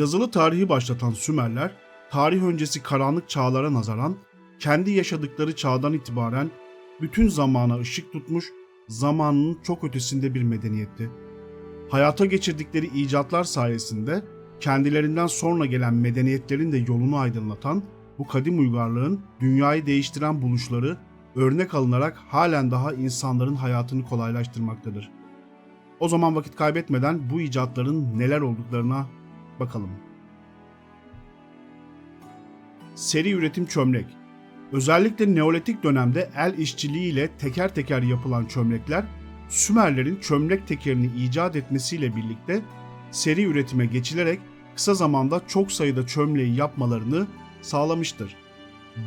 Yazılı tarihi başlatan Sümerler, tarih öncesi karanlık çağlara nazaran kendi yaşadıkları çağdan itibaren bütün zamana ışık tutmuş, zamanının çok ötesinde bir medeniyetti. Hayata geçirdikleri icatlar sayesinde kendilerinden sonra gelen medeniyetlerin de yolunu aydınlatan bu kadim uygarlığın dünyayı değiştiren buluşları örnek alınarak halen daha insanların hayatını kolaylaştırmaktadır. O zaman vakit kaybetmeden bu icatların neler olduklarına bakalım. Seri üretim çömlek. Özellikle Neolitik dönemde el işçiliğiyle teker teker yapılan çömlekler Sümerlerin çömlek tekerini icat etmesiyle birlikte seri üretime geçilerek kısa zamanda çok sayıda çömleği yapmalarını sağlamıştır.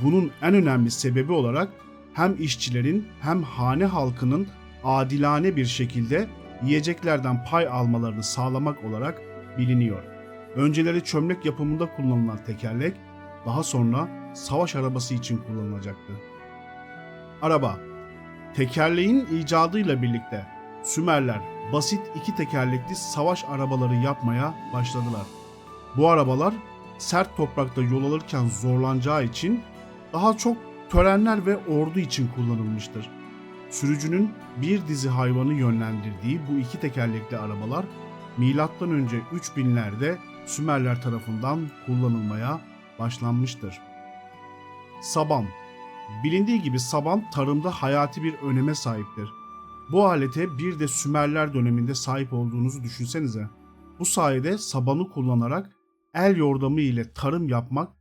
Bunun en önemli sebebi olarak hem işçilerin hem hane halkının adilane bir şekilde yiyeceklerden pay almalarını sağlamak olarak biliniyor. Önceleri çömlek yapımında kullanılan tekerlek daha sonra savaş arabası için kullanılacaktı. Araba Tekerleğin icadıyla birlikte Sümerler basit iki tekerlekli savaş arabaları yapmaya başladılar. Bu arabalar sert toprakta yol alırken zorlanacağı için daha çok törenler ve ordu için kullanılmıştır. Sürücünün bir dizi hayvanı yönlendirdiği bu iki tekerlekli arabalar önce 3000'lerde Sümerler tarafından kullanılmaya başlanmıştır. Saban Bilindiği gibi saban tarımda hayati bir öneme sahiptir. Bu alete bir de Sümerler döneminde sahip olduğunuzu düşünsenize. Bu sayede sabanı kullanarak el yordamı ile tarım yapmak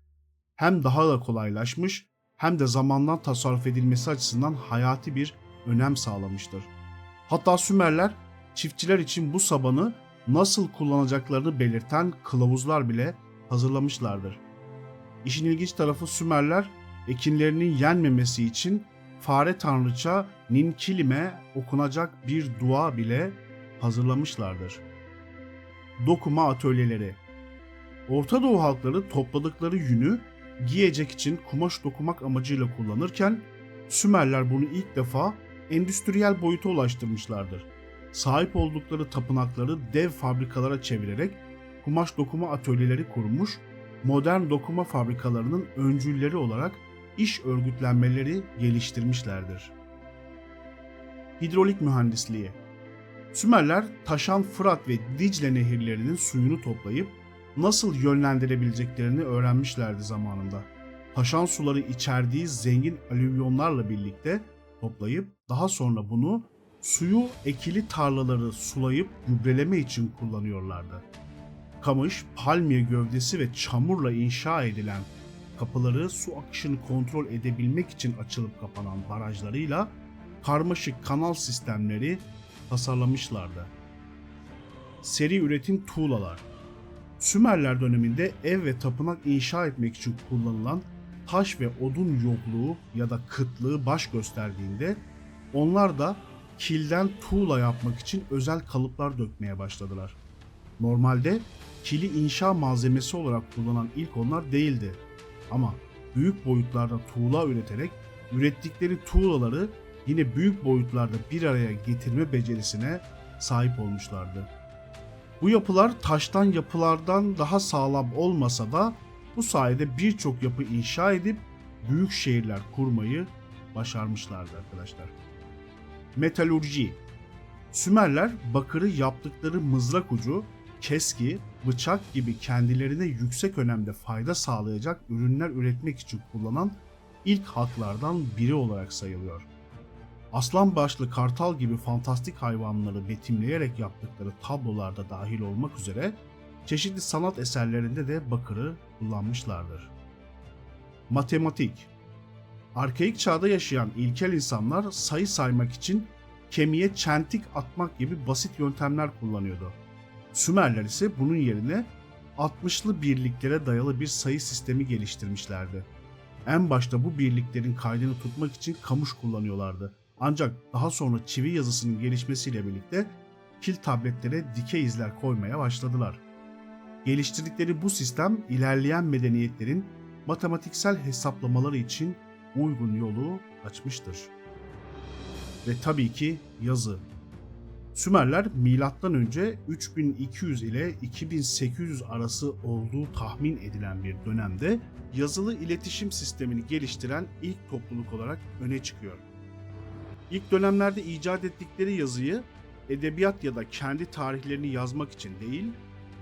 hem daha da kolaylaşmış hem de zamandan tasarruf edilmesi açısından hayati bir önem sağlamıştır. Hatta Sümerler çiftçiler için bu sabanı nasıl kullanacaklarını belirten kılavuzlar bile hazırlamışlardır. İşin ilginç tarafı Sümerler ekinlerinin yenmemesi için fare tanrıça Ninkilime okunacak bir dua bile hazırlamışlardır. Dokuma atölyeleri Orta Doğu halkları topladıkları yünü giyecek için kumaş dokumak amacıyla kullanırken Sümerler bunu ilk defa endüstriyel boyuta ulaştırmışlardır. Sahip oldukları tapınakları dev fabrikalara çevirerek kumaş dokuma atölyeleri kurmuş, modern dokuma fabrikalarının öncülleri olarak iş örgütlenmeleri geliştirmişlerdir. Hidrolik mühendisliği Sümerler taşan Fırat ve Dicle nehirlerinin suyunu toplayıp nasıl yönlendirebileceklerini öğrenmişlerdi zamanında. Taşan suları içerdiği zengin alüvyonlarla birlikte toplayıp daha sonra bunu suyu ekili tarlaları sulayıp gübreleme için kullanıyorlardı. Kamış, palmiye gövdesi ve çamurla inşa edilen kapıları su akışını kontrol edebilmek için açılıp kapanan barajlarıyla karmaşık kanal sistemleri tasarlamışlardı. Seri üretim tuğlalar Sümerler döneminde ev ve tapınak inşa etmek için kullanılan taş ve odun yokluğu ya da kıtlığı baş gösterdiğinde onlar da kilden tuğla yapmak için özel kalıplar dökmeye başladılar. Normalde kili inşa malzemesi olarak kullanan ilk onlar değildi. Ama büyük boyutlarda tuğla üreterek ürettikleri tuğlaları yine büyük boyutlarda bir araya getirme becerisine sahip olmuşlardı. Bu yapılar taştan yapılardan daha sağlam olmasa da bu sayede birçok yapı inşa edip büyük şehirler kurmayı başarmışlardı arkadaşlar. Metalurji Sümerler bakırı yaptıkları mızrak ucu, keski, bıçak gibi kendilerine yüksek önemde fayda sağlayacak ürünler üretmek için kullanan ilk halklardan biri olarak sayılıyor. Aslan başlı kartal gibi fantastik hayvanları betimleyerek yaptıkları tablolarda dahil olmak üzere çeşitli sanat eserlerinde de bakırı kullanmışlardır. Matematik Arkaik çağda yaşayan ilkel insanlar sayı saymak için kemiğe çentik atmak gibi basit yöntemler kullanıyordu. Sümerler ise bunun yerine 60'lı birliklere dayalı bir sayı sistemi geliştirmişlerdi. En başta bu birliklerin kaydını tutmak için kamış kullanıyorlardı. Ancak daha sonra çivi yazısının gelişmesiyle birlikte kil tabletlere dikey izler koymaya başladılar. Geliştirdikleri bu sistem ilerleyen medeniyetlerin matematiksel hesaplamaları için uygun yolu açmıştır. Ve tabii ki yazı. Sümerler milattan önce 3200 ile 2800 arası olduğu tahmin edilen bir dönemde yazılı iletişim sistemini geliştiren ilk topluluk olarak öne çıkıyor. İlk dönemlerde icat ettikleri yazıyı edebiyat ya da kendi tarihlerini yazmak için değil,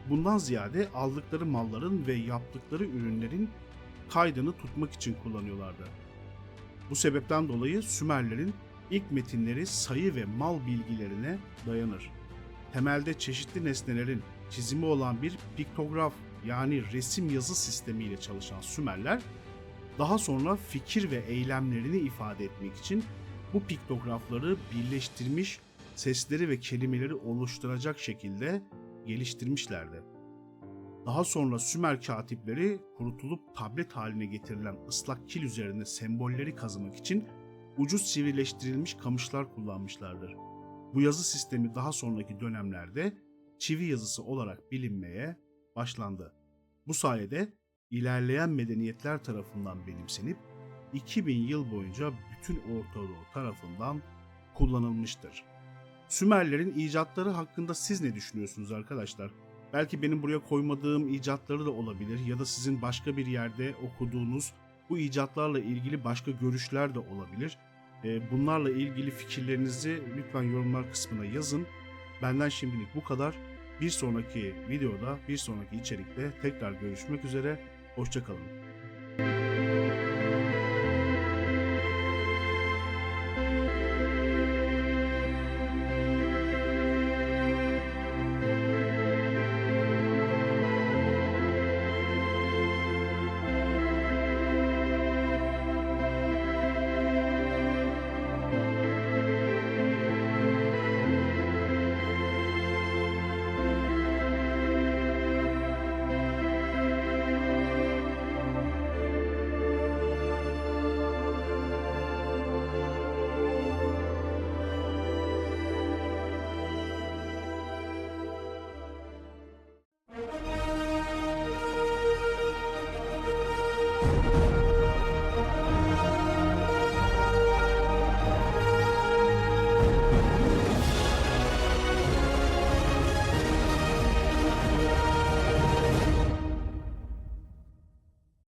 bundan ziyade aldıkları malların ve yaptıkları ürünlerin kaydını tutmak için kullanıyorlardı. Bu sebepten dolayı Sümerlerin ilk metinleri sayı ve mal bilgilerine dayanır. Temelde çeşitli nesnelerin çizimi olan bir piktograf yani resim yazı sistemiyle çalışan Sümerler, daha sonra fikir ve eylemlerini ifade etmek için bu piktografları birleştirmiş, sesleri ve kelimeleri oluşturacak şekilde geliştirmişlerdi. Daha sonra Sümer katipleri kurutulup tablet haline getirilen ıslak kil üzerinde sembolleri kazımak için ucu sivrileştirilmiş kamışlar kullanmışlardır. Bu yazı sistemi daha sonraki dönemlerde çivi yazısı olarak bilinmeye başlandı. Bu sayede ilerleyen medeniyetler tarafından benimsenip 2000 yıl boyunca bütün Orta Doğu tarafından kullanılmıştır. Sümerlerin icatları hakkında siz ne düşünüyorsunuz arkadaşlar? Belki benim buraya koymadığım icatları da olabilir ya da sizin başka bir yerde okuduğunuz bu icatlarla ilgili başka görüşler de olabilir. Ee, Bunlarla ilgili fikirlerinizi lütfen yorumlar kısmına yazın. Benden şimdilik bu kadar. Bir sonraki videoda, bir sonraki içerikte tekrar görüşmek üzere. Hoşçakalın. you